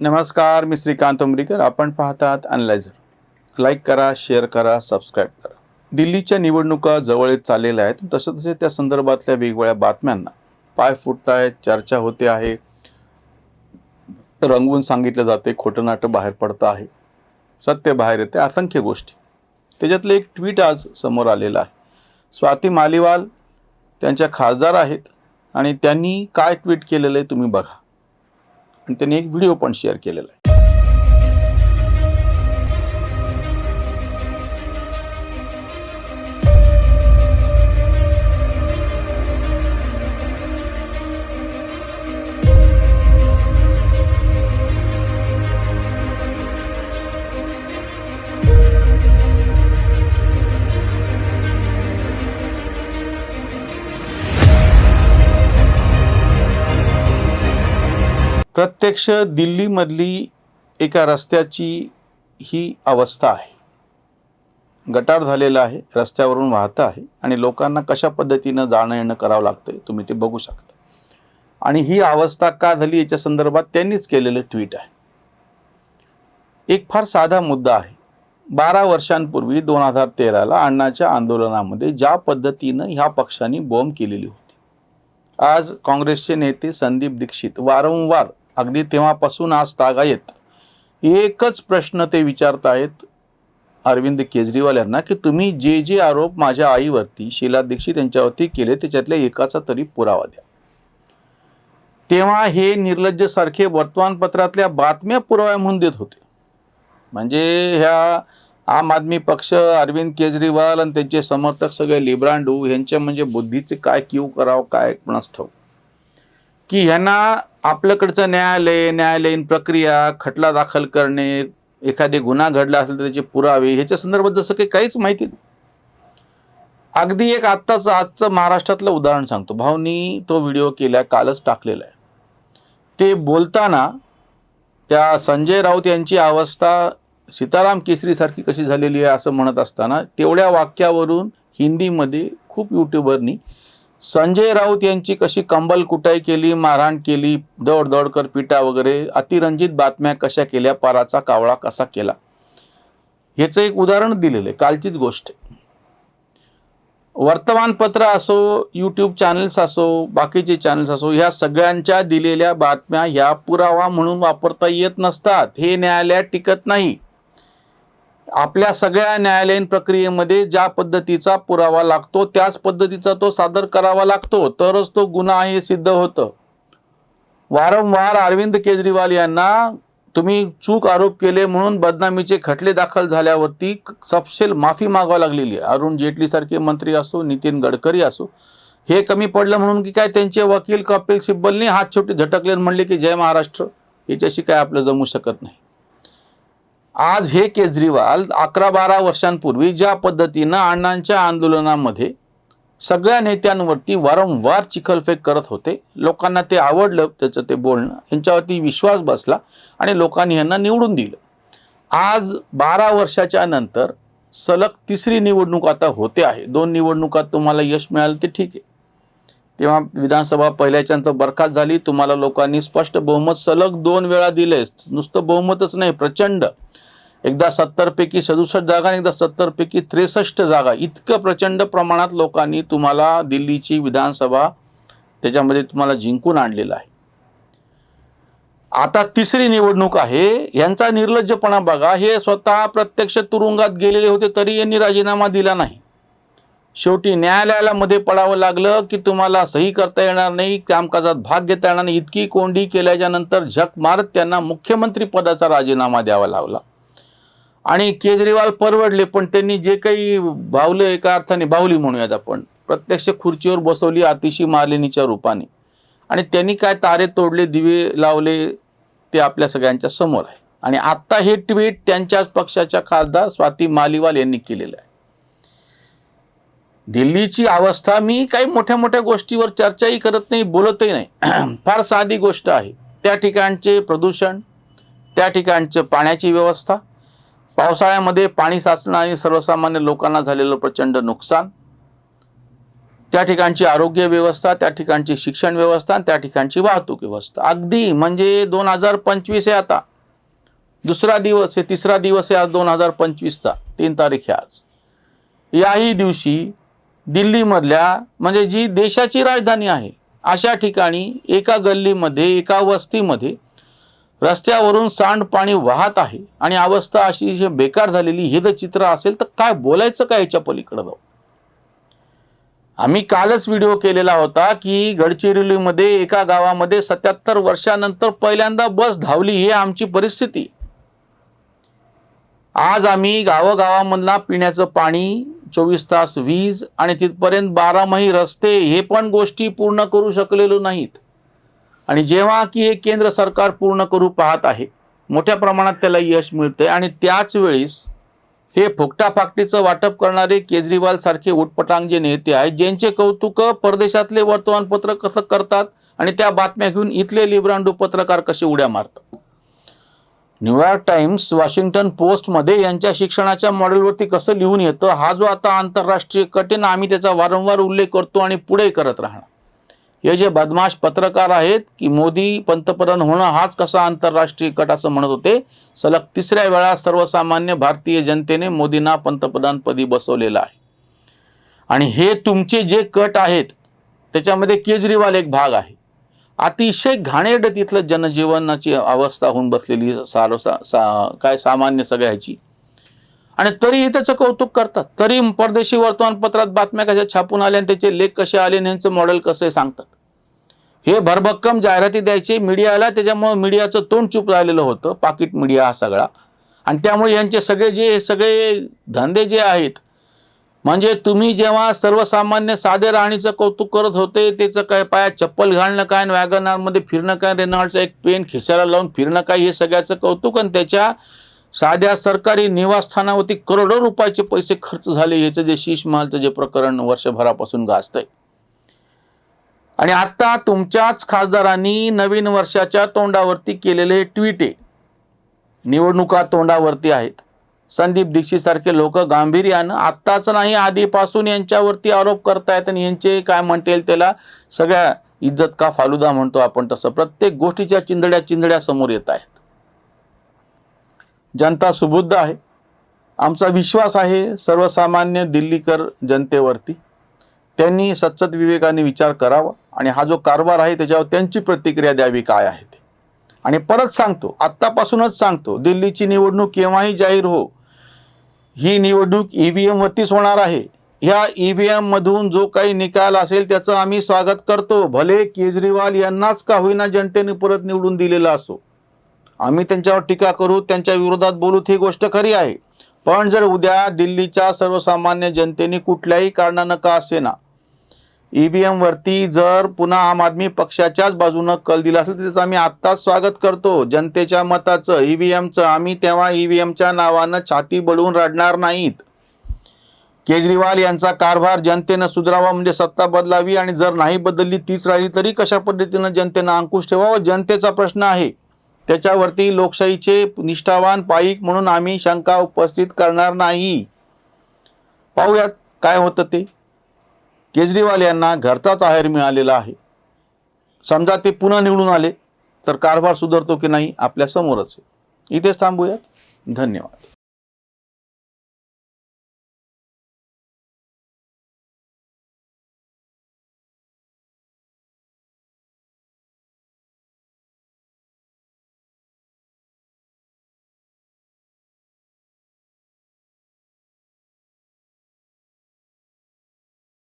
नमस्कार मी श्रीकांत उमरीकर. आपण पाहतात अनलायझर लाईक करा शेअर करा सबस्क्राईब करा. दिल्लीच्या निवडणुका जवळ येत चाललेल्या आहेत. तसं तसे त्या संदर्भातल्या वेगवेगळ्या बातम्यांना पाय फुटत आहेत चर्चा होते आहे. रंगवून सांगितलं जाते खोटं नाटं बाहेर पडतं आहे. सत्य बाहेर येते असंख्य गोष्टी. त्याच्यातलं एक ट्विट आज समोर आलेलं आहे. स्वाती मालिवाल त्यांच्या खासदार आहेत आणि त्यांनी काय ट्विट केलेलं आहे तुम्ही बघा. आणि त्यांनी एक व्हिडिओ पण शेअर केलेला आहे. प्रत्यक्ष दिल्लीमधली एका रस्त्याची ही अवस्था आहे. गटार झालेला आहे रस्त्यावरून वाहतं आहे आणि लोकांना कशा पद्धतीनं जाणं येणं करावं लागतंय तुम्ही ते बघू शकता. आणि ही अवस्था का झाली याच्या संदर्भात त्यांनीच केलेलं ट्विट आहे. एक फार साधा मुद्दा आहे. बारा वर्षांपूर्वी दोन हजार तेराला अण्णाच्या आंदोलनामध्ये ज्या पद्धतीनं ह्या पक्षांनी बॉम्ब केलेली होती. आज काँग्रेसचे नेते संदीप दीक्षित वारंवार अगदी तेव्हापासून आज तागायत एकच प्रश्न ते विचारत आहेत अरविंद केजरीवाल यांना की तुम्ही जे जे आरोप माझ्या आईवरती शीला दीक्षित यांच्यावरती केले त्याच्यातल्या एकाचा तरी पुरावा द्या. तेव्हा हे निर्लज्जसारखे वर्तमानपत्रातल्या बातम्या पुराव्या म्हणून देत होते. म्हणजे ह्या आम आदमी पक्ष अरविंद केजरीवाल आणि त्यांचे समर्थक सगळे लिब्रांडू ह्यांच्या म्हणजे बुद्धीचे काय क्यू करावं काय कोणास ठाऊ की ह्यांना आपल्याकडचं न्यायालय न्यायालयीन प्रक्रिया खटला दाखल करणे एखादे गुन्हा घडला असेल तर त्याचे पुरावे ह्याच्या संदर्भात जसं काही काहीच माहिती नाही. अगदी एक आत्ताचं आजचं महाराष्ट्रातलं उदाहरण सांगतो. भाऊनी तो व्हिडिओ केला कालच टाकलेला आहे. ते बोलताना त्या संजय राऊत यांची अवस्था सीताराम केसरीसारखी कशी झालेली आहे असं म्हणत असताना तेवढ्या वाक्यावरून हिंदीमध्ये खूप यूट्यूबरनी संजय राऊत यांची कशी कंबल कुटाई केली मारहाण केली दौड दौडकर पिटा वगैरे अतिरंजित बातम्या कशा केल्या पाराचा कावळा कसा केला? ह्याचं एक उदाहरण दिलेलं आहे कालचीच गोष्ट वर्तमानपत्र असो यूट्यूब चॅनल्स असो बाकीचे चॅनल्स असो ह्या सगळ्यांच्या दिलेल्या बातम्या ह्या पुरावा म्हणून वापरता येत नसतात. हे न्यायालयात टिकत नाही. आपल्या सगळ्या न्यायालयीन प्रक्रियेमध्ये ज्या पद्धतीचा पुरावा लागतो त्याच पद्धतीचा तो सादर करावा लागतो. तरच तो गुन्हा हे सिद्ध होतं. वारंवार अरविंद केजरीवाल यांना तुम्ही चूक आरोप केले म्हणून बदनामीचे खटले दाखल झाल्यावरती सपशेल माफी मागावी लागलेली आहे. अरुण जेटलीसारखे मंत्री असो नितीन गडकरी असो हे कमी पडलं म्हणून की काय त्यांचे वकील कपिल सिब्बलने हात छोटे झटकले आणि म्हणले की जय महाराष्ट्र याच्याशी काय आपलं जमू शकत नाही. आज हे केजरीवाल अकरा बारा वर्षांपूर्वी ज्या पद्धतीनं अण्णांच्या आंदोलनामध्ये सगळ्या नेत्यांवरती वारंवार चिखलफेक करत होते लोकांना ते आवडलं त्याचं ते बोलणं यांच्यावरती विश्वास बसला आणि लोकांनी यांना निवडून दिलं. आज बारा वर्षाच्या नंतर सलग तिसरी निवडणूक आता होते आहे. दोन निवडणुकात तुम्हाला यश मिळालं ते ठीक आहे. तेव्हा विधानसभा पहिल्याच्यानंतर बरखास्त झाली तुम्हाला लोकांनी स्पष्ट बहुमत सलग दोन वेळा दिले नुसतं बहुमतच नाही प्रचंड. एकदा सत्तरपैकी सदुसष्ट जागा आणि एकदा सत्तरपैकी त्रेसष्ट जागा. इतकं प्रचंड प्रमाणात लोकांनी तुम्हाला दिल्लीची विधानसभा त्याच्यामध्ये तुम्हाला जिंकून आणलेलं आहे. आता तिसरी निवडणूक आहे. यांचा निर्लज्जपणा बघा. हे स्वतः प्रत्यक्ष तुरुंगात गेलेले होते तरी यांनी राजीनामा दिला नाही. शेवटी न्यायालयाला मध्ये पडावं लागलं की तुम्हाला सही करता येणार नाही कामकाजात भाग घेता येणार नाही. इतकी कोंडी केल्याच्यानंतर झक मारत त्यांना मुख्यमंत्री पदाचा राजीनामा द्यावा लागला. आणि केजरीवाल परवडले पण त्यांनी जे काही बावलं एका अर्थाने बाहुली म्हणूयात आपण. प्रत्यक्ष खुर्चीवर बसवली अतिशी मालिनीच्या रूपाने. आणि त्यांनी काय तारे तोडले दिवे लावले ते आपल्या सगळ्यांच्या समोर आहे. आणि आत्ता हे ट्विट त्यांच्याच पक्षाच्या खासदार स्वाती मालिवाल यांनी केलेलं आहे. दिल्लीची अवस्था मी काही मोठ्या मोठ्या गोष्टीवर चर्चाही करत नाही बोलतही नाही. फार साधी गोष्ट आहे. त्या ठिकाणचे प्रदूषण त्या ठिकाणचं पाण्याची व्यवस्था पावसाळ्यामध्ये पाणी साचणं आणि सर्वसामान्य लोकांना झालेलं प्रचंड नुकसान. त्या ठिकाणची आरोग्य व्यवस्था त्या ठिकाणची शिक्षण व्यवस्था आणि त्या ठिकाणची वाहतूक व्यवस्था. अगदी म्हणजे दोन हजार पंचवीस आहे आता. दुसरा दिवस आहे तिसरा दिवस आहे आज दोन हजार पंचवीसचा. तीन तारीख आहे आज. याही दिवशी दिल्लीमधल्या म्हणजे जी देशाची राजधानी आहे अशा ठिकाणी एका गल्लीमध्ये एका वस्तीमध्ये रस्त्यावरून सांडपाणी वाहत आहे आणि अवस्था अशी बेकार झालेली हे जर चित्र असेल तर काय बोलायचं काय याच्या पलीकडं जाऊ? आम्ही कालच व्हिडिओ केलेला होता की गडचिरोलीमध्ये एका गावामध्ये सत्याहत्तर वर्षानंतर पहिल्यांदा बस धावली ही आमची परिस्थिती. आज आम्ही गावोगावामधला पिण्याचं पाणी चोवीस तास वीज आणि तिथपर्यंत बारामाही रस्ते हे पण गोष्टी पूर्ण करू शकलेलो नाहीत. आणि जेव्हा की हे केंद्र सरकार पूर्ण करू पाहत आहे मोठ्या प्रमाणात त्याला यश मिळतंय आणि त्याच वेळेस हे फुकटाफाकटीचं वाटप करणारे केजरीवाल सारखे उटपटांग जे नेते आहेत ज्यांचे कौतुक परदेशातले वर्तमानपत्र कसं करतात आणि त्या बातम्या घेऊन इथले लिब्रांडू पत्रकार कसे उड्या मारतात? न्यूयॉर्क टाइम्स वॉशिंग्टन पोस्टमध्ये यांच्या शिक्षणाच्या मॉडेलवरती कसं लिहून येतं हा जो आता आंतरराष्ट्रीय कठीण आम्ही त्याचा वारंवार उल्लेख करतो आणि पुढे करत राहणार. हे जे बदमाश पत्रकार आहेत की मोदी पंतप्रधान होणं हाच कसा आंतरराष्ट्रीय कट असं म्हणत होते सलग तिसऱ्या वेळा सर्वसामान्य भारतीय जनतेने मोदींना पंतप्रधानपदी बसवलेलं आहे. आणि हे तुमचे जे कट आहेत त्याच्यामध्ये केजरीवाल एक भाग आहे. अतिशय घाणेरड तिथलं जनजीवनाची अवस्था होऊन बसलेली सार सा, सा काय सामान्य सगळ्याची. आणि तरीही त्याचं कौतुक करतात. तरी परदेशी वर्तमानपत्रात बातम्या कशा छापून आल्या आणि त्याचे लेख कसे आले आणि यांचं मॉडेल कसं आहे सांगतात. हे भरभक्कम जाहिराती द्यायचे मीडियाला त्याच्यामुळे मीडियाचं तोंड चूप राहिलेलं होतं पाकिट मीडिया हा सगळा. आणि त्यामुळे यांचे सगळे जे सगळे धंदे जे आहेत म्हणजे तुम्ही जेव्हा सर्वसामान्य साधे राहणीचं कौतुक करत होते त्याचं काय पाया चप्पल घालणं काय वॅगनारमध्ये फिरणं काय रेनॉल्डचा एक पेन खिचायला लावून फिरणं काय हे सगळ्याचं कौतुक आणि त्याच्या साध्या सरकारी निवासस्थानावरती करोडो रुपयाचे पैसे खर्च झाले याचं जे शीशमहालचं जे प्रकरण वर्षभरापासून गाजतंय आणि आत्ता तुमच्याच खासदारांनी नवीन वर्षाच्या तोंडावरती केलेले ट्विट आहे. निवडणुका तोंडावरती आहेत. संदीप दीक्षितसारखे लोक गांभीर्यानं आत्ताच नाही आधीपासून यांच्यावरती आरोप करतायत आणि यांचे काय म्हणतील त्याला सगळ्या इज्जत का फालुदा म्हणतो आपण तसं. प्रत्येक गोष्टीच्या चिंदड्या चिंदड्या समोर येत आहेत. जनता सुबुद्ध आहे. आमचा विश्वास आहे सर्वसामान्य दिल्लीकर जनतेवरती. त्यांनी सच्चत विवेकाने विचार करावा आणि हा जो कारभार आहे त्याच्यावर त्यांची प्रतिक्रिया द्यावी काय आहे ते. आणि परत सांगतो आत्तापासूनच सांगतो दिल्लीची निवडणूक केव्हाही जाहीर हो ही निवडणूक ई व्ही एमवरतीच होणार आहे. ह्या ई व्ही एममधून जो काही निकाल असेल त्याचं आम्ही स्वागत करतो. भले केजरीवाल यांनाच का होईना जनतेने परत निवडून दिलेला असो. आम्ही त्यांच्यावर टीका करू त्यांच्या विरोधात बोलू ही गोष्ट खरी आहे. पण जर उद्या दिल्लीच्या सर्वसामान्य जनतेने कुठल्याही कारणानं का असेना ईव्हीएम वरती जर पुन्हा आम आदमी पक्षाच्याच बाजूनं कल दिला असेल तर त्याचं आम्ही आत्ताच स्वागत करतो. जनतेच्या मताचं ईव्हीएमचं आम्ही तेव्हा ईव्हीएमच्या नावानं छाती बडवून रडणार नाहीत. केजरीवाल यांचा कारभार जनतेनं सुधारावा म्हणजे सत्ता बदलावी आणि जर नाही बदलली तीच राहिली तरी कशा पद्धतीनं जनतेनं अंकुश ठेवावा? जनतेचा प्रश्न आहे. त्याच्यावरती लोकशाहीचे निष्ठावान पाईक म्हणून आम्ही शंका उपस्थित करणार नाही. पाहूयात काय होतं ते. केजरीवाल यांना घरचाच आहेर मिळालेला आहे. समजा ते पुन्हा निवडून आले तर कारभार सुधारतो की नाही? आपल्या समोरच आहे. इथेच थांबूयात. धन्यवाद.